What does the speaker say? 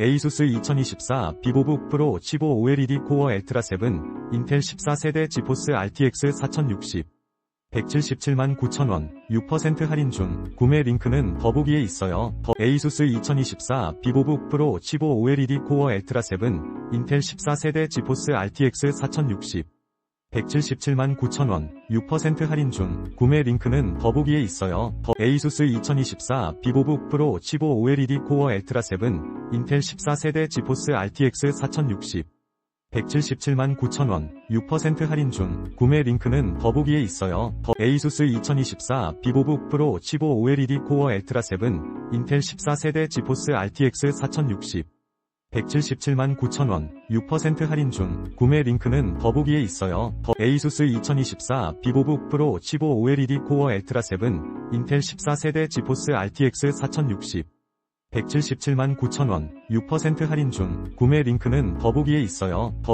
ASUS 2024 비보북 프로 15 OLED 코어 엘트라 7 인텔 14세대 지포스 RTX 4060 177만 9천원 6% 할인 중 구매 링크는 더보기에 있어요. 더 ASUS 2024 비보북 프로 15 OLED 코어 엘트라 7 인텔 14세대 지포스 RTX 4060 177만 9천원 6% 할인 중 구매 링크는 더보기에 있어요. 더 ASUS 2024 비보북 프로 15 OLED 코어 엘트라 7 인텔 14세대 지포스 RTX 4060 177만 9천원 6% 할인 중 구매 링크는 더보기에 있어요. 더 ASUS 2024 비보북 프로 15 OLED 코어 엘트라 7 인텔 14세대 지포스 RTX 4060 177만 9천원 6% 할인 중 구매 링크는 더보기에 있어요. 더 ASUS 2024 비보북 프로 15 OLED 코어 엘트라 7 인텔 14세대 지포스 RTX 4060 177만 9천원 6% 할인 중 구매 링크는 더보기에 있어요. 더